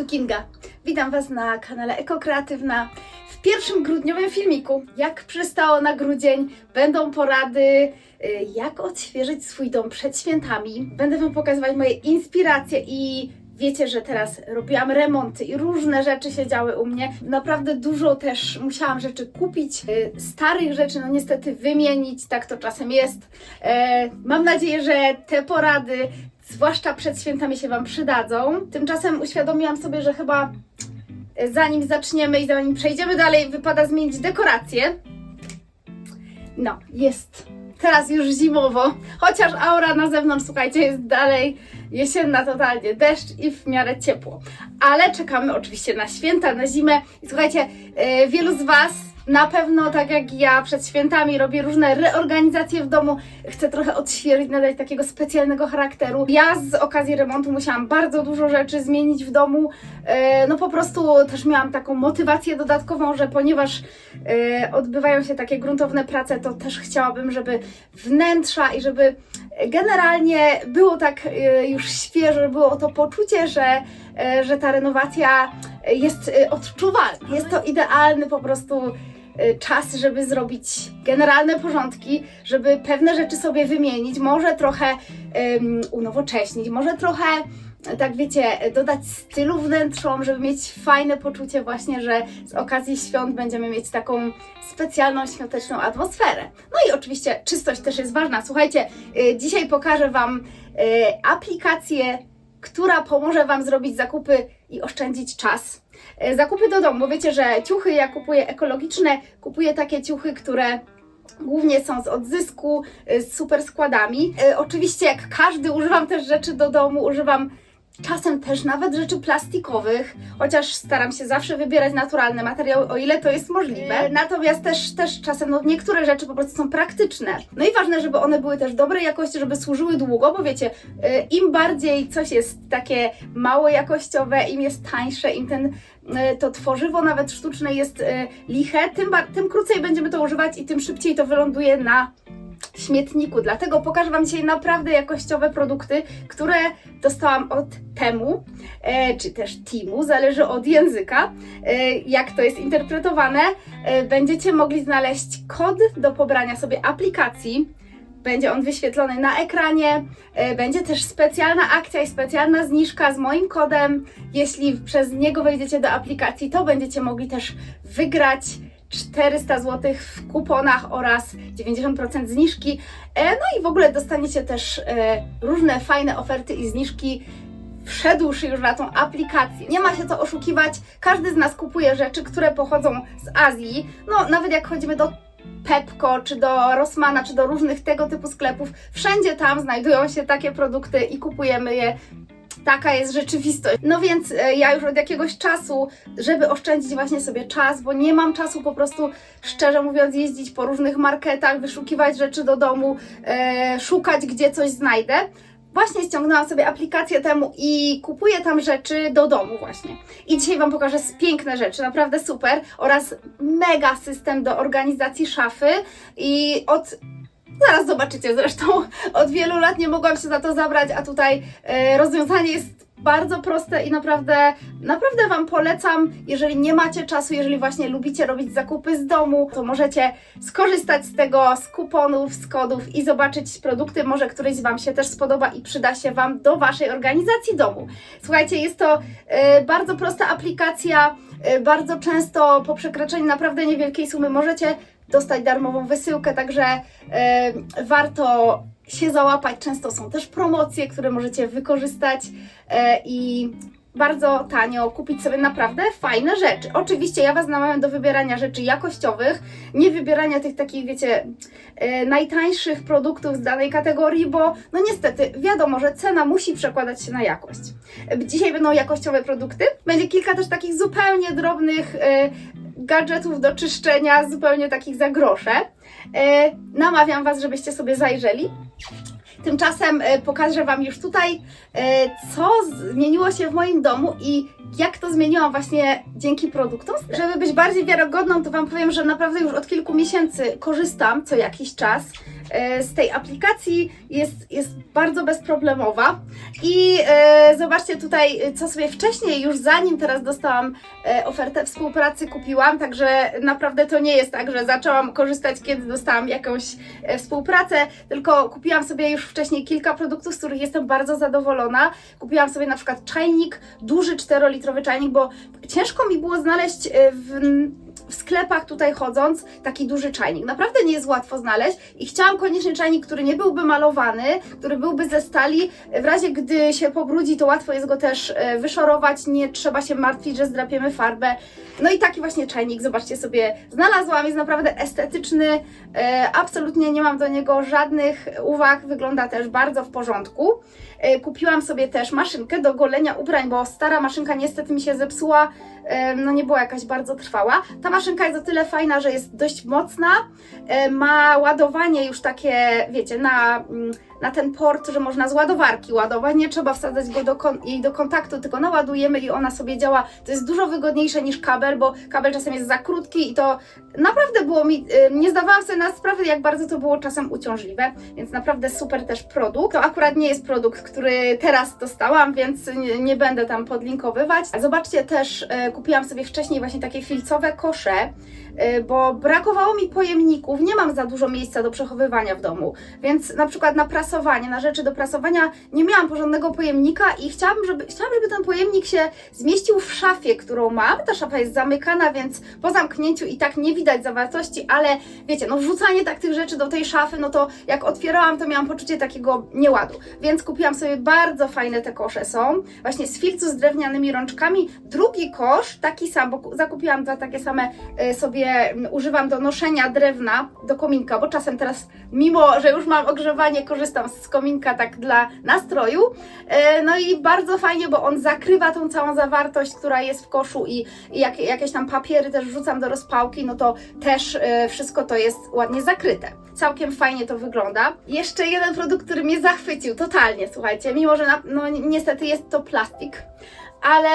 tu Kinga. Witam Was na kanale Ekokreatywna. W pierwszym grudniowym filmiku, jak przystało na grudzień, będą porady, y, jak odświeżyć swój dom przed świętami. Będę Wam pokazywać moje inspiracje i wiecie, że teraz robiłam remonty i różne rzeczy się działy u mnie. Naprawdę dużo też musiałam rzeczy kupić, y, starych rzeczy, no niestety wymienić, tak to czasem jest. E, Mam nadzieję, że te porady zwłaszcza przed świętami się Wam przydadzą. Tymczasem uświadomiłam sobie, że chyba e, zanim zaczniemy i zanim przejdziemy dalej, wypada zmienić dekorację. No, jest teraz już zimowo, chociaż aura na zewnątrz, słuchajcie, jest dalej jesienna totalnie, deszcz i w miarę ciepło. Ale czekamy oczywiście na święta, na zimę i słuchajcie, e, wielu z Was na pewno, tak jak ja, przed świętami robię różne reorganizacje w domu. Chcę trochę odświeżyć, nadać takiego specjalnego charakteru. Ja z okazji remontu musiałam bardzo dużo rzeczy zmienić w domu. E, No po prostu też miałam taką motywację dodatkową, że ponieważ e, odbywają się takie gruntowne prace, to też chciałabym, żeby wnętrza i żeby generalnie było tak e, już świeżo, było to poczucie, że, że ta renowacja jest odczuwalna. Jest to idealny po prostu czas, żeby zrobić generalne porządki, żeby pewne rzeczy sobie wymienić, może trochę um, unowocześnić, może trochę, tak wiecie, dodać stylu wnętrzom, żeby mieć fajne poczucie właśnie, że z okazji świąt będziemy mieć taką specjalną świąteczną atmosferę. No i oczywiście czystość też jest ważna. Słuchajcie, e, dzisiaj pokażę Wam e, aplikację, która pomoże Wam zrobić zakupy i oszczędzić czas. E, Zakupy do domu. Wiecie, że ciuchy ja kupuję ekologiczne, kupuję takie ciuchy, które głównie są z odzysku, y, z super składami. E, Oczywiście, jak każdy, używam też rzeczy do domu, używam czasem też nawet rzeczy plastikowych, chociaż staram się zawsze wybierać naturalne materiały, o ile to jest możliwe. Natomiast też, też czasem no, niektóre rzeczy po prostu są praktyczne. No i ważne, żeby one były też dobrej jakości, żeby służyły długo, bo wiecie, e, im bardziej coś jest takie mało jakościowe, im jest tańsze, im ten e, to tworzywo nawet sztuczne jest e, liche, tym, tym krócej będziemy to używać i tym szybciej to wyląduje na śmietniku. Dlatego pokażę Wam dzisiaj naprawdę jakościowe produkty, które dostałam od Temu, e, czy też Timu, zależy od języka, e, jak to jest interpretowane. E, będziecie mogli znaleźć kod do pobrania sobie aplikacji. Będzie on wyświetlony na ekranie. Będzie też specjalna akcja i specjalna zniżka z moim kodem. Jeśli przez niego wejdziecie do aplikacji, to będziecie mogli też wygrać 400 zł w kuponach oraz 90% zniżki. E, No i w ogóle dostaniecie też e, różne fajne oferty i zniżki wszedłszy już na tą aplikację. Nie ma się to oszukiwać. Każdy z nas kupuje rzeczy, które pochodzą z Azji. No, nawet jak chodzimy do Pepko, czy do Rossmana, czy do różnych tego typu sklepów, wszędzie tam znajdują się takie produkty i kupujemy je. Taka jest rzeczywistość. No więc e, ja już od jakiegoś czasu, żeby oszczędzić właśnie sobie czas, bo nie mam czasu po prostu, szczerze mówiąc, jeździć po różnych marketach, wyszukiwać rzeczy do domu, e, szukać, gdzie coś znajdę. Właśnie ściągnęłam sobie aplikację temu i kupuję tam rzeczy do domu właśnie. I dzisiaj Wam pokażę piękne rzeczy, naprawdę super, oraz mega system do organizacji szafy i od Zaraz zobaczycie zresztą. Od wielu lat nie mogłam się za to zabrać, a tutaj e, rozwiązanie jest bardzo proste i naprawdę, naprawdę Wam polecam. Jeżeli nie macie czasu, jeżeli właśnie lubicie robić zakupy z domu, to możecie skorzystać z tego, z kuponów, z kodów i zobaczyć produkty. Może któryś Wam się też spodoba i przyda się Wam do Waszej organizacji domu. Słuchajcie, jest to e, bardzo prosta aplikacja. E, bardzo często po przekroczeniu naprawdę niewielkiej sumy możecie dostać darmową wysyłkę, także e, warto się załapać. Często są też promocje, które możecie wykorzystać e, i bardzo tanio kupić sobie naprawdę fajne rzeczy. Oczywiście ja Was namawiam do wybierania rzeczy jakościowych, nie wybierania tych takich, wiecie, e, najtańszych produktów z danej kategorii, bo no niestety wiadomo, że cena musi przekładać się na jakość. Dzisiaj będą jakościowe produkty, będzie kilka też takich zupełnie drobnych e, gadżetów do czyszczenia, zupełnie takich za grosze. E, namawiam Was, żebyście sobie zajrzeli. Tymczasem e, pokażę Wam już tutaj, e, co zmieniło się w moim domu i jak to zmieniłam właśnie dzięki produktom. Żeby być bardziej wiarygodną, to Wam powiem, że naprawdę już od kilku miesięcy korzystam co jakiś czas z tej aplikacji jest, jest bardzo bezproblemowa. I e, zobaczcie tutaj, e, co sobie wcześniej, już zanim teraz dostałam e, ofertę współpracy, kupiłam. Także naprawdę to nie jest tak, że zaczęłam korzystać, kiedy dostałam jakąś e, współpracę, tylko kupiłam sobie już wcześniej kilka produktów, z których jestem bardzo zadowolona. Kupiłam sobie na przykład czajnik, duży 4-litrowy czajnik, bo ciężko mi było znaleźć e, w, w sklepach tutaj chodząc taki duży czajnik. Naprawdę nie jest łatwo znaleźć i chciałam koniecznie czajnik, który nie byłby malowany, który byłby ze stali. W razie gdy się pobrudzi, to łatwo jest go też e, wyszorować, nie trzeba się martwić, że zdrapiemy farbę. No i taki właśnie czajnik, zobaczcie sobie, znalazłam, jest naprawdę estetyczny, e, absolutnie nie mam do niego żadnych uwag, wygląda też bardzo w porządku. E, Kupiłam sobie też maszynkę do golenia ubrań, bo stara maszynka niestety mi się zepsuła, no nie była jakaś bardzo trwała. Ta maszynka jest o tyle fajna, że jest dość mocna, ma ładowanie już takie, wiecie, na, mm, na ten port, że można z ładowarki ładować, nie trzeba wsadzać go do jej do kontaktu, tylko naładujemy i ona sobie działa. To jest dużo wygodniejsze niż kabel, bo kabel czasem jest za krótki i to naprawdę było mi, y, nie zdawałam sobie na sprawę, jak bardzo to było czasem uciążliwe, więc naprawdę super też produkt. To akurat nie jest produkt, który teraz dostałam, więc nie, nie będę tam podlinkowywać. Zobaczcie też, y, kupiłam sobie wcześniej właśnie takie filcowe kosze, y, bo brakowało mi pojemników, nie mam za dużo miejsca do przechowywania w domu, więc na przykład na prasowanie, na rzeczy do prasowania nie miałam porządnego pojemnika i chciałabym, żeby, chciałam, żeby ten pojemnik się zmieścił w szafie, którą mam. Ta szafa jest zamykana, więc po zamknięciu i tak nie widać zawartości, ale wiecie, no wrzucanie tak tych rzeczy do tej szafy, no to jak otwierałam, to miałam poczucie takiego nieładu. Więc kupiłam sobie bardzo fajne te kosze są, właśnie z filcu z drewnianymi rączkami. Drugi kosz, taki sam, bo ku- zakupiłam dwa takie same y, sobie, mm, używam do noszenia drewna do kominka, bo czasem teraz, mimo że już mam ogrzewanie, korzystam z kominka tak dla nastroju. E, No i bardzo fajnie, bo on zakrywa tą całą zawartość, która jest w koszu i, jak, jakieś tam papiery też wrzucam do rozpałki, no to też e, wszystko to jest ładnie zakryte. Całkiem fajnie to wygląda. Jeszcze jeden produkt, który mnie zachwycił totalnie, słuchajcie, mimo że na, no ni- niestety jest to plastik, ale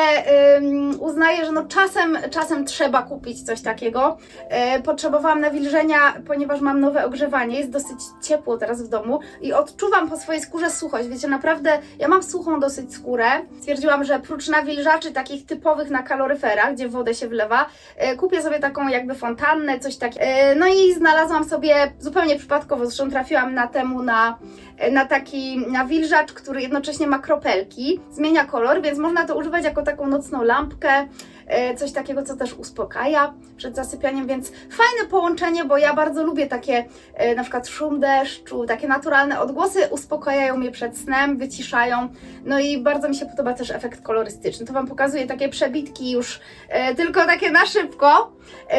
ym, uznaję, że no czasem, czasem trzeba kupić coś takiego. E, potrzebowałam nawilżenia, ponieważ mam nowe ogrzewanie, jest dosyć ciepło teraz w domu i odczuwam po swojej skórze suchość. Wiecie, naprawdę ja mam suchą dosyć skórę. Stwierdziłam, że prócz nawilżaczy takich typowych na kaloryferach, gdzie wodę się wlewa, e, kupię sobie taką jakby fontannę, coś takiego. E, no i znalazłam sobie zupełnie przypadkowo, zresztą trafiłam na temu na na taki nawilżacz, który jednocześnie ma kropelki, zmienia kolor, więc można to używać jako taką nocną lampkę, e, coś takiego, co też uspokaja przed zasypianiem, więc fajne połączenie, bo ja bardzo lubię takie e, na przykład szum deszczu, takie naturalne odgłosy, uspokajają mnie przed snem, wyciszają, no i bardzo mi się podoba też efekt kolorystyczny. To Wam pokazuję takie przebitki już e, tylko takie na szybko, e,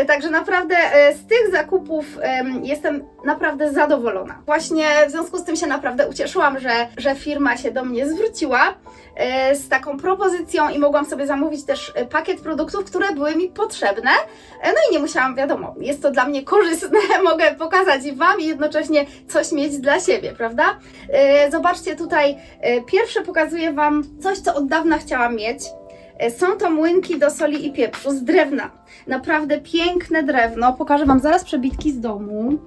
także naprawdę e, z tych zakupów em, jestem naprawdę zadowolona. Właśnie w związku z tym się naprawdę ucieszyłam, że, że firma się do mnie zwróciła e, z taką propozycją i mogłam sobie zamówić też e, pakiet produktów, które były mi potrzebne. E, No i nie musiałam, wiadomo, jest to dla mnie korzystne, mogę pokazać Wam i jednocześnie coś mieć dla siebie, prawda? E, Zobaczcie tutaj, e, pierwsze pokazuję Wam coś, co od dawna chciałam mieć. E, Są to młynki do soli i pieprzu z drewna. Naprawdę piękne drewno. Pokażę Wam zaraz przebitki z domu.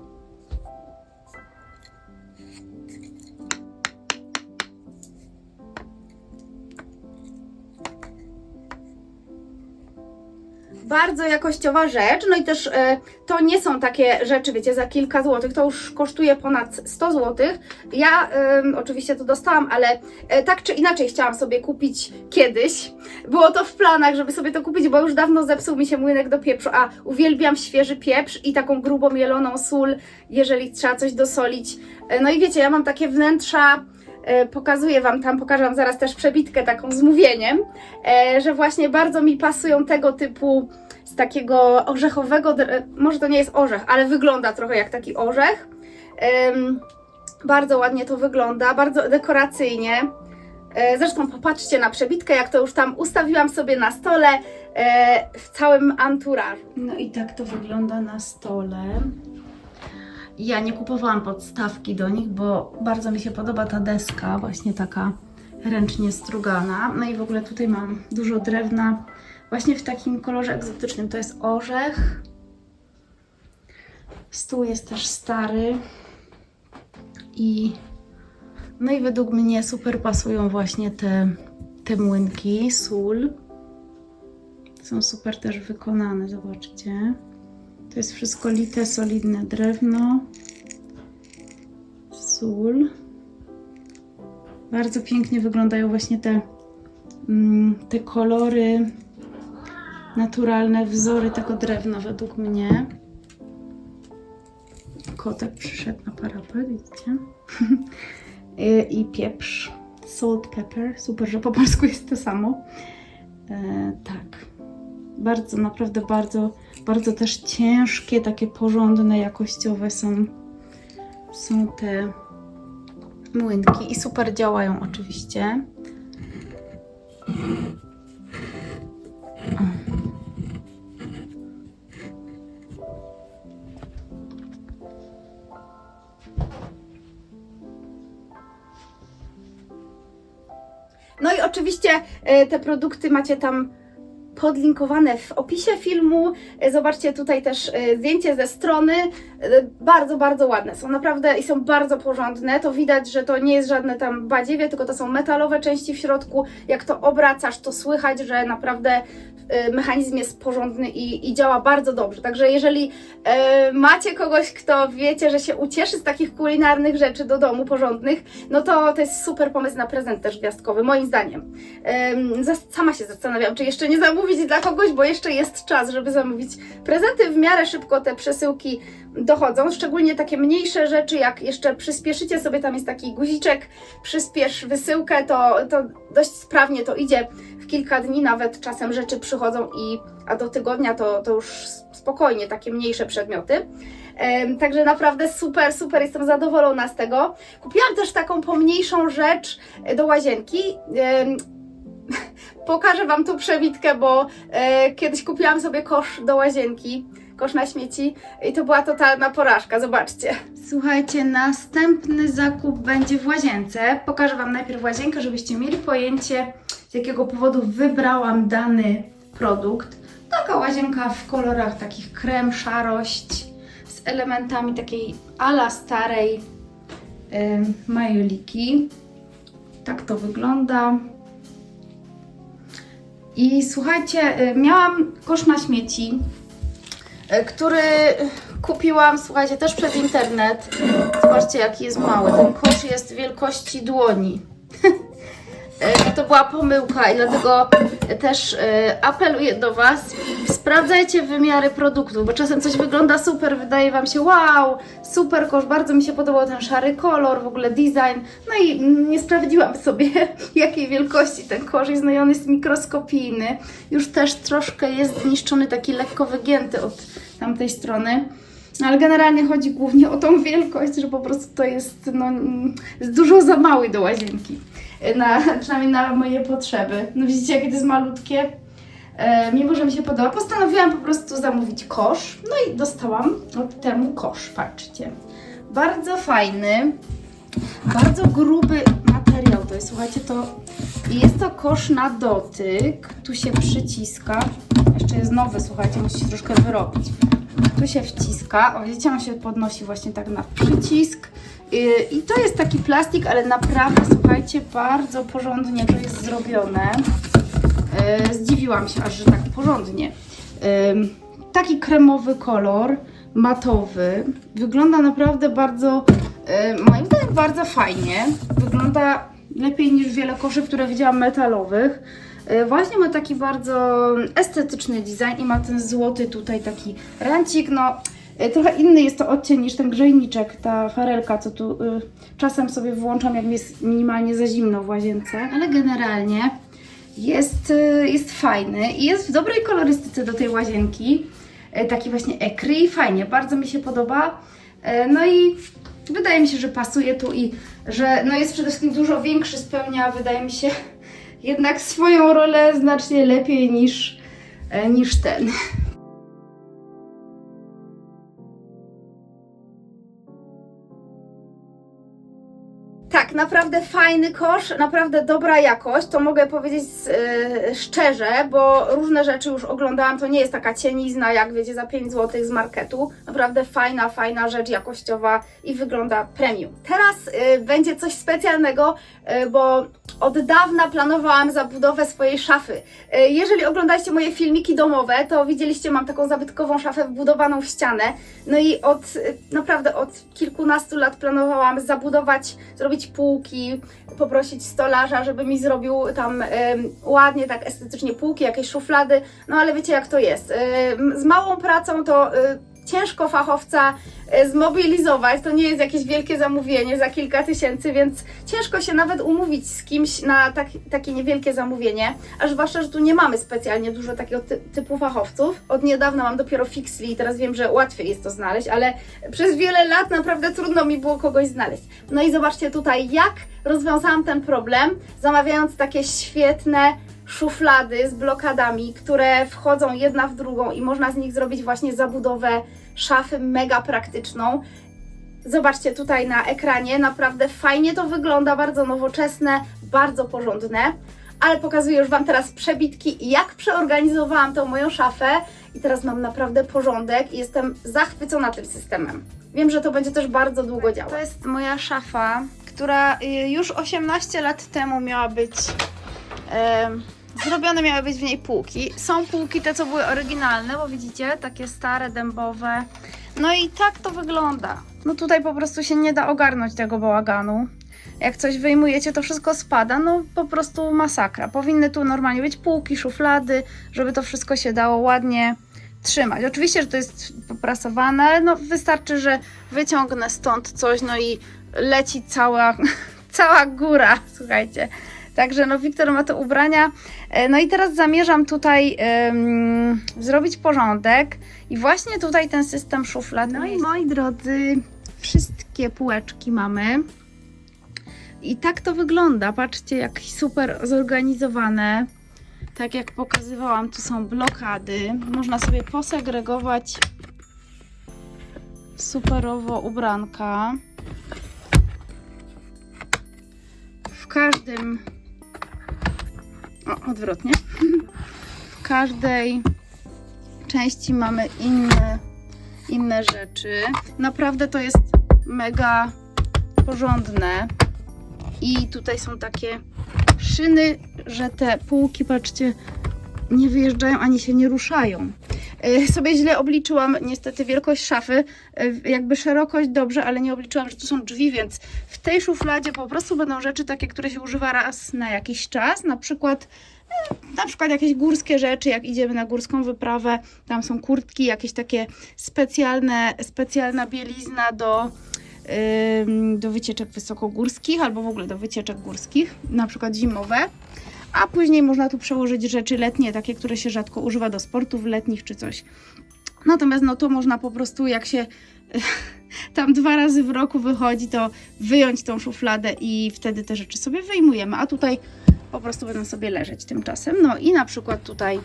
Bardzo jakościowa rzecz, no i też e, to nie są takie rzeczy, wiecie, za kilka złotych, to już kosztuje ponad 100 złotych. Ja em, oczywiście to dostałam, ale e, tak czy inaczej chciałam sobie kupić kiedyś. Było to w planach, żeby sobie to kupić, bo już dawno zepsuł mi się młynek do pieprzu, a uwielbiam świeży pieprz i taką grubą mieloną sól, jeżeli trzeba coś dosolić. E, No i wiecie, ja mam takie wnętrza pokazuję Wam tam, pokażę Wam zaraz też przebitkę taką z mówieniem, e, że właśnie bardzo mi pasują tego typu z takiego orzechowego, dre- może to nie jest orzech, ale wygląda trochę jak taki orzech. Bardzo ładnie to wygląda, bardzo dekoracyjnie. E, Zresztą popatrzcie na przebitkę, jak to już tam ustawiłam sobie na stole e, w całym anturażu. No i tak to wygląda na stole. Ja nie kupowałam podstawki do nich, bo bardzo mi się podoba ta deska, właśnie taka ręcznie strugana. No i w ogóle tutaj mam dużo drewna, właśnie w takim kolorze egzotycznym. To jest orzech. Stół jest też stary. I no i według mnie super pasują właśnie te, te młynki, sól. Są super też wykonane, zobaczcie. To jest wszystko lite, solidne drewno. Sól. Bardzo pięknie wyglądają właśnie te, mm, te kolory, naturalne wzory tego drewna według mnie. Kotek przyszedł na parapet, widzicie? I- I pieprz, salt pepper. Super, że po polsku jest to samo. E, tak. Bardzo, naprawdę bardzo, bardzo też ciężkie, takie porządne, jakościowe są, są te młynki i super działają oczywiście. No i oczywiście e, te produkty macie tam podlinkowane w opisie filmu. E, Zobaczcie tutaj też e, zdjęcie ze strony. E, Bardzo, bardzo ładne. Są naprawdę i są bardzo porządne. To widać, że to nie jest żadne tam badziewie, tylko to są metalowe części w środku. Jak to obracasz, to słychać, że naprawdę mechanizm jest porządny i, i działa bardzo dobrze. Także jeżeli macie kogoś, kto wiecie, że się ucieszy z takich kulinarnych rzeczy do domu porządnych, no to to jest super pomysł na prezent też gwiazdkowy, moim zdaniem. Sama się zastanawiam, czy jeszcze nie zamówić dla kogoś, bo jeszcze jest czas, żeby zamówić prezenty. W miarę szybko te przesyłki dochodzą, szczególnie takie mniejsze rzeczy, jak jeszcze przyspieszycie sobie, tam jest taki guziczek, przyspiesz wysyłkę, to, to dość sprawnie to idzie. W kilka dni nawet czasem rzeczy przychodzą i a do tygodnia to, to już spokojnie takie mniejsze przedmioty. Także naprawdę super, super, jestem zadowolona z tego. Kupiłam też taką pomniejszą rzecz e, do łazienki. Pokażę Wam tu przewitkę, bo e, kiedyś kupiłam sobie kosz do łazienki, kosz na śmieci i to była totalna porażka, zobaczcie. Słuchajcie, następny zakup będzie w łazience. Pokażę Wam najpierw łazienkę, żebyście mieli pojęcie, z jakiego powodu wybrałam dany produkt. Taka łazienka w kolorach takich krem, szarość, z elementami takiej ala starej ym, majoliki. Tak to wygląda. I słuchajcie, y, miałam kosz na śmieci, y, który kupiłam, słuchajcie, też przez internet. Zobaczcie, jaki jest mały. Ten kosz jest wielkości dłoni. Y, To była pomyłka i dlatego też y, apeluję do Was, sprawdzajcie wymiary produktów, bo czasem coś wygląda super, wydaje Wam się wow, super kosz, bardzo mi się podobał ten szary kolor, w ogóle design, no i nie sprawdziłam sobie jakiej wielkości ten kosz jest, no i on jest mikroskopijny, już też troszkę jest zniszczony, taki lekko wygięty od tamtej strony. No, Ale generalnie chodzi głównie o tą wielkość, że po prostu to jest, no, mm, dużo za mały do łazienki. Na, przynajmniej na moje potrzeby. No widzicie, jakie to jest malutkie. E, mimo, że mi się podoba, postanowiłam po prostu zamówić kosz. No i dostałam od temu kosz, patrzcie. Bardzo fajny, bardzo gruby materiał to jest. Słuchajcie, to jest to kosz na dotyk. Tu się przyciska. Jeszcze jest nowy, słuchajcie, musi się troszkę wyrobić. Tu się wciska. O, widzicie, on się podnosi właśnie tak na przycisk. Yy, I to jest taki plastik, ale naprawdę, słuchajcie, bardzo porządnie to jest zrobione. Yy, Zdziwiłam się aż, że tak porządnie. Taki kremowy kolor, matowy. Wygląda naprawdę bardzo, yy, moim zdaniem, bardzo fajnie. Wygląda lepiej niż wiele koszy, które widziałam metalowych. Właśnie ma taki bardzo estetyczny design i ma ten złoty tutaj taki rancik. No, trochę inny jest to odcień niż ten grzejniczek, ta farelka, co tu yy, czasem sobie włączam, jak mi jest minimalnie za zimno w łazience. Ale generalnie jest, y, jest fajny i jest w dobrej kolorystyce do tej łazienki. Y, Taki właśnie ekry, fajnie, bardzo mi się podoba. Y, No i wydaje mi się, że pasuje tu i że no jest przede wszystkim dużo większy, spełnia, wydaje mi się, jednak swoją rolę znacznie lepiej niż, e, niż ten. Tak, naprawdę fajny kosz, naprawdę dobra jakość, to mogę powiedzieć e, szczerze, bo różne rzeczy już oglądałam, to nie jest taka cienizna, jak wiecie, za 5 zł z marketu. Naprawdę fajna, fajna rzecz jakościowa i wygląda premium. Teraz e, będzie coś specjalnego, e, bo od dawna planowałam zabudowę swojej szafy. Jeżeli oglądaliście moje filmiki domowe, to widzieliście, mam taką zabytkową szafę wbudowaną w ścianę. No i od naprawdę od kilkunastu lat planowałam zabudować, zrobić półki, poprosić stolarza, żeby mi zrobił tam ładnie, tak estetycznie półki, jakieś szuflady. No ale wiecie jak to jest. Z małą pracą to e, ciężko fachowca e, zmobilizować. To nie jest jakieś wielkie zamówienie za kilka tysięcy, więc ciężko się nawet umówić z kimś na tak, takie niewielkie zamówienie. A zwłaszcza, że tu nie mamy specjalnie dużo takiego ty, typu fachowców. Od niedawna mam dopiero Fixly i teraz wiem, że łatwiej jest to znaleźć, ale przez wiele lat naprawdę trudno mi było kogoś znaleźć. No i zobaczcie tutaj, jak rozwiązałam ten problem, zamawiając takie świetne szuflady z blokadami, które wchodzą jedna w drugą i można z nich zrobić właśnie zabudowę szafy mega praktyczną. Zobaczcie tutaj na ekranie, naprawdę fajnie to wygląda, bardzo nowoczesne, bardzo porządne. Ale pokazuję już Wam teraz przebitki, jak przeorganizowałam tą moją szafę i teraz mam naprawdę porządek i jestem zachwycona tym systemem. Wiem, że to będzie też bardzo długo działać. To jest moja szafa, która y, już 18 lat temu miała być em, Zrobione miały być w niej półki. Są półki te, co były oryginalne, bo widzicie, takie stare, dębowe. No i tak to wygląda. No tutaj po prostu się nie da ogarnąć tego bałaganu. Jak coś wyjmujecie, to wszystko spada. No po prostu masakra. Powinny tu normalnie być półki, szuflady, żeby to wszystko się dało ładnie trzymać. Oczywiście, że to jest poprasowane, ale no wystarczy, że wyciągnę stąd coś, no i leci cała, cała góra, słuchajcie. Także no Wiktor ma te ubrania. E, No i teraz zamierzam tutaj zrobić porządek i właśnie tutaj ten system szuflad. No i moi drodzy, wszystkie półeczki mamy. I tak to wygląda. Patrzcie, jak super zorganizowane. Tak jak pokazywałam, tu są blokady. Można sobie posegregować superowo ubranka. W każdym o, odwrotnie. W każdej części mamy inne, inne rzeczy. Naprawdę to jest mega porządne. I tutaj są takie szyny, że te półki, patrzcie, nie wyjeżdżają ani się nie ruszają. E, Sobie źle obliczyłam niestety wielkość szafy, e, jakby szerokość dobrze, ale nie obliczyłam, że tu są drzwi, więc w tej szufladzie po prostu będą rzeczy takie, które się używa raz na jakiś czas, na przykład e, na przykład jakieś górskie rzeczy, jak idziemy na górską wyprawę, tam są kurtki, jakieś takie specjalne, specjalna bielizna do, do wycieczek wysokogórskich albo w ogóle do wycieczek górskich, na przykład zimowe. A później można tu przełożyć rzeczy letnie, takie, które się rzadko używa do sportów letnich czy coś. Natomiast no to można po prostu jak się tam dwa razy w roku wychodzi, to wyjąć tą szufladę i wtedy te rzeczy sobie wyjmujemy. A tutaj po prostu będą sobie leżeć tymczasem. No i na przykład tutaj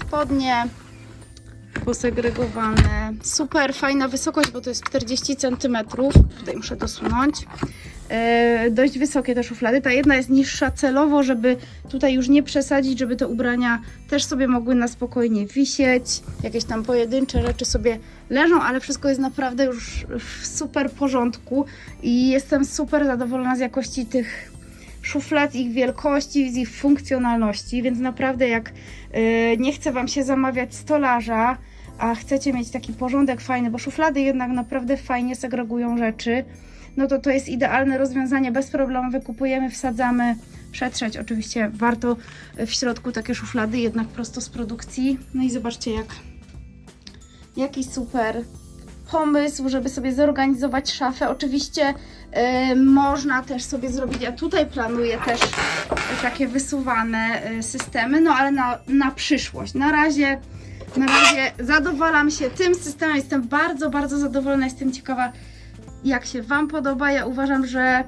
spodnie posegregowane. Super fajna wysokość, bo to jest 40 cm. Tutaj muszę dosunąć. E, dość wysokie te szuflady. Ta jedna jest niższa celowo, żeby tutaj już nie przesadzić, żeby te ubrania też sobie mogły na spokojnie wisieć. Jakieś tam pojedyncze rzeczy sobie leżą, ale wszystko jest naprawdę już w super porządku i jestem super zadowolona z jakości tych szuflad, ich wielkości, z ich funkcjonalności, więc naprawdę jak e, nie chce Wam się zamawiać stolarza, a chcecie mieć taki porządek fajny, bo szuflady jednak naprawdę fajnie segregują rzeczy, no to to jest idealne rozwiązanie. Bez problemu wykupujemy, wsadzamy, przetrzeć. Oczywiście warto w środku takie szuflady, jednak prosto z produkcji. No i zobaczcie, jak jaki super pomysł, żeby sobie zorganizować szafę. Oczywiście e, można też sobie zrobić, ja tutaj planuję też takie wysuwane e, systemy, no ale na, na przyszłość. Na razie, na razie zadowalam się tym systemem, jestem bardzo, bardzo zadowolona, jestem ciekawa jak się Wam podoba. Ja uważam, że,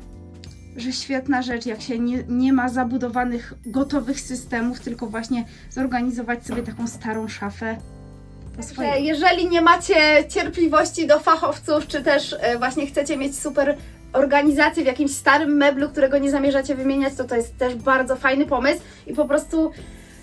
że świetna rzecz, jak się nie, nie ma zabudowanych, gotowych systemów, tylko właśnie zorganizować sobie taką starą szafę. Jeżeli nie macie cierpliwości do fachowców, czy też e, właśnie chcecie mieć super organizację w jakimś starym meblu, którego nie zamierzacie wymieniać, to to jest też bardzo fajny pomysł i po prostu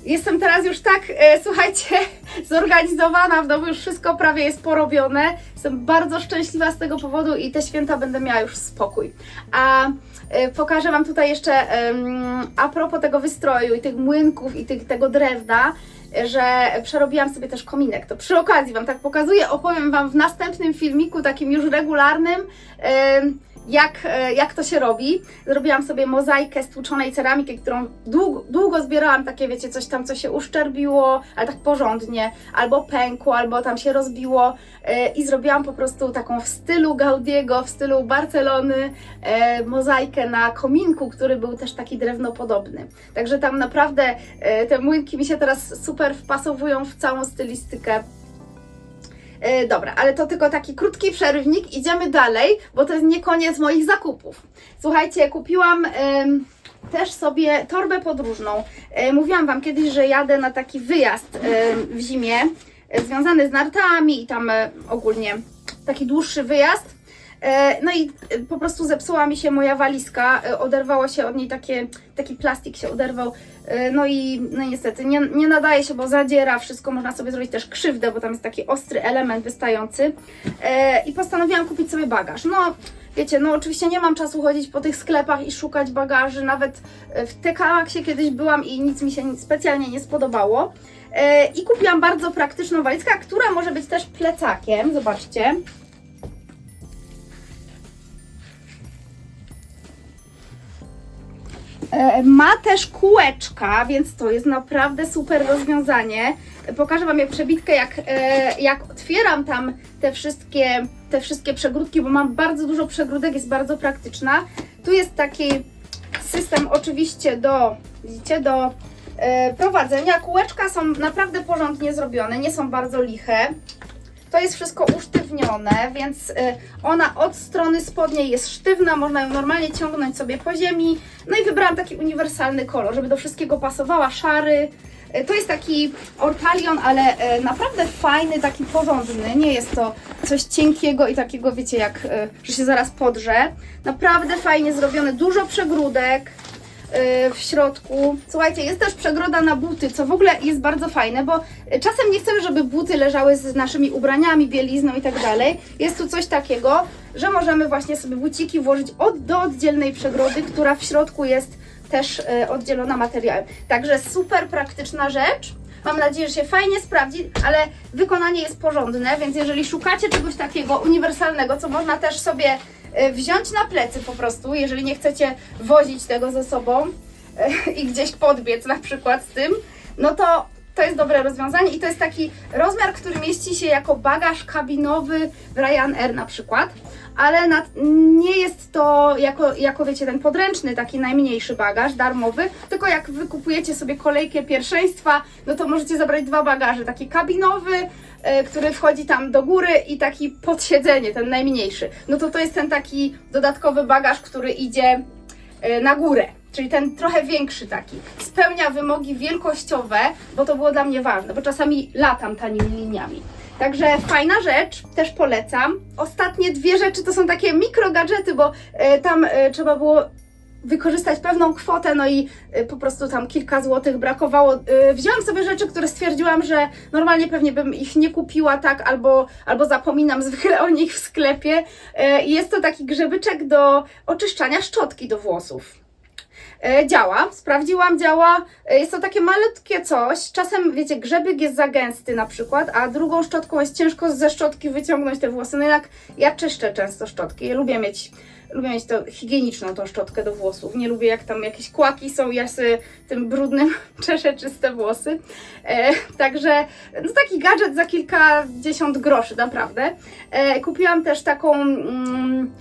jestem teraz już tak, e, słuchajcie, zorganizowana w domu, już wszystko prawie jest porobione. Jestem bardzo szczęśliwa z tego powodu i te święta będę miała już spokój. A e, pokażę Wam tutaj jeszcze em, a propos tego wystroju i tych młynków i tych, tego drewna, e, że przerobiłam sobie też kominek. To przy okazji Wam tak pokazuję, opowiem Wam w następnym filmiku, takim już regularnym, jak, e, jak to się robi. Zrobiłam sobie mozaikę z tłuczonej ceramiki, którą długo, długo zbierałam, takie wiecie, coś tam, co się uszczerbiło, ale tak porządnie, albo pękło, albo tam się rozbiło e, i zrobiłam po prostu taką w stylu Gaudiego, w stylu Barcelony, e, mozaikę na kominku, który był też taki drewnopodobny. Także tam naprawdę te młynki mi się teraz super wpasowują w całą stylistykę E, Dobra, ale to tylko taki krótki przerywnik. Idziemy dalej, bo to jest nie koniec moich zakupów. Słuchajcie, kupiłam też sobie torbę podróżną. E, mówiłam Wam kiedyś, że jadę na taki wyjazd w zimie, e, związany z nartami i tam ogólnie taki dłuższy wyjazd. E, No i e, po prostu zepsuła mi się moja walizka, e, oderwało się od niej takie, taki plastik się oderwał. No i no niestety nie, nie nadaje się, bo zadziera wszystko, można sobie zrobić też krzywdę, bo tam jest taki ostry element wystający. I postanowiłam kupić sobie bagaż. No wiecie, no oczywiście nie mam czasu chodzić po tych sklepach i szukać bagaży, nawet w TK kiedyś byłam i nic mi się specjalnie nie spodobało. I kupiłam bardzo praktyczną walizkę, która może być też plecakiem, zobaczcie. Ma też kółeczka, więc to jest naprawdę super rozwiązanie. Pokażę Wam jak przebitkę, jak, e, jak otwieram tam te wszystkie, te wszystkie przegródki, bo mam bardzo dużo przegródek, jest bardzo praktyczna. Tu jest taki system oczywiście do, widzicie, do e, prowadzenia. Kółeczka są naprawdę porządnie zrobione, nie są bardzo liche. To jest wszystko usztywnione, więc y, ona od strony spodniej jest sztywna, można ją normalnie ciągnąć sobie po ziemi. No i wybrałam taki uniwersalny kolor, żeby do wszystkiego pasowała, szary. Y, To jest taki ortalion, ale y, naprawdę fajny, taki porządny. Nie jest to coś cienkiego i takiego, wiecie, jak, że się zaraz podrze. Naprawdę fajnie zrobione, dużo przegródek w środku. Słuchajcie, jest też przegroda na buty, co w ogóle jest bardzo fajne, bo czasem nie chcemy, żeby buty leżały z naszymi ubraniami, bielizną i tak dalej. Jest tu coś takiego, że możemy właśnie sobie buciki włożyć od, do oddzielnej przegrody, która w środku jest też y, oddzielona materiałem. Także super praktyczna rzecz. Mam nadzieję, że się fajnie sprawdzi, ale wykonanie jest porządne, więc jeżeli szukacie czegoś takiego uniwersalnego, co można też sobie wziąć na plecy po prostu, jeżeli nie chcecie wozić tego ze sobą y, i gdzieś podbiec na przykład z tym, no to to jest dobre rozwiązanie i to jest taki rozmiar, który mieści się jako bagaż kabinowy w Ryanair na przykład, ale nie jest to jako, jako wiecie ten podręczny taki najmniejszy bagaż darmowy, tylko jak wy kupujecie sobie kolejkę pierwszeństwa, no to możecie zabrać dwa bagaże, taki kabinowy, e, który wchodzi tam do góry i taki pod siedzenie, ten najmniejszy. No to to jest ten taki dodatkowy bagaż, który idzie e, na górę, czyli ten trochę większy taki. Spełnia wymogi wielkościowe, bo to było dla mnie ważne, bo czasami latam tanimi liniami. Także fajna rzecz, też polecam. Ostatnie dwie rzeczy to są takie mikrogadżety, bo e, tam e, trzeba było wykorzystać pewną kwotę, no i e, po prostu tam kilka złotych brakowało. E, Wzięłam sobie rzeczy, które stwierdziłam, że normalnie pewnie bym ich nie kupiła tak, albo, albo zapominam zwykle o nich w sklepie. E, i Jest to taki grzebyczek do oczyszczania szczotki do włosów. Działa, sprawdziłam, działa. Jest to takie malutkie coś. Czasem, wiecie, grzebyk jest za gęsty na przykład, a drugą szczotką jest ciężko ze szczotki wyciągnąć te włosy. No jednak ja czyszczę często szczotki. Ja lubię mieć, lubię mieć to higieniczną tą szczotkę do włosów. Nie lubię jak tam jakieś kłaki są, ja sobie tym brudnym czeszę czyste włosy. E, także no, taki gadżet za kilkadziesiąt groszy, naprawdę. E, kupiłam też taką... Mm,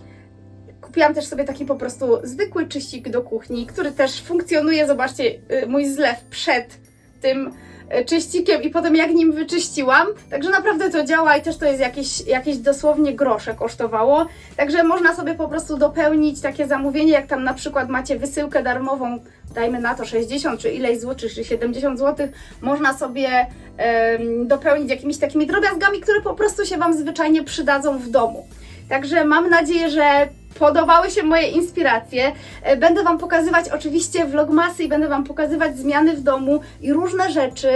Kupiłam też sobie taki po prostu zwykły czyścik do kuchni, który też funkcjonuje. Zobaczcie, y, mój zlew przed tym czyścikiem i potem jak nim wyczyściłam. Także naprawdę to działa i też to jest jakieś, jakieś dosłownie grosze kosztowało. Także można sobie po prostu dopełnić takie zamówienie, jak tam na przykład macie wysyłkę darmową, dajmy na to 60 czy ileś złotych, czy 70 zł, można sobie em, dopełnić jakimiś takimi drobiazgami, które po prostu się Wam zwyczajnie przydadzą w domu. Także mam nadzieję, że podobały się moje inspiracje. E, Będę Wam pokazywać oczywiście vlogmasy i będę Wam pokazywać zmiany w domu i różne rzeczy,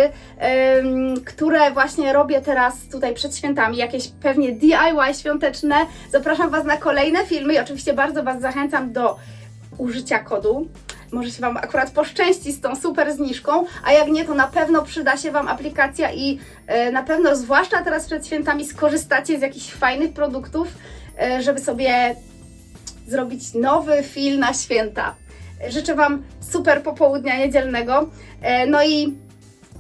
które właśnie robię teraz tutaj przed świętami, jakieś pewnie DIY świąteczne. Zapraszam Was na kolejne filmy i oczywiście bardzo Was zachęcam do użycia kodu. Może się Wam akurat poszczęści z tą super zniżką, a jak nie, to na pewno przyda się Wam aplikacja i e, na pewno, zwłaszcza teraz przed świętami, skorzystacie z jakichś fajnych produktów, e, żeby sobie zrobić nowy film na święta. Życzę Wam super popołudnia niedzielnego. E, No i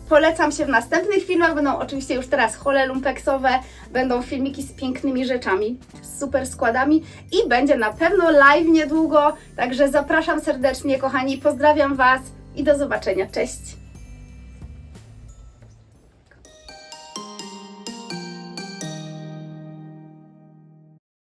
polecam się w następnych filmach. Będą oczywiście już teraz hole lumpeksowe, będą filmiki z pięknymi rzeczami, z super składami i będzie na pewno live niedługo. Także zapraszam serdecznie, kochani. Pozdrawiam Was i do zobaczenia. Cześć!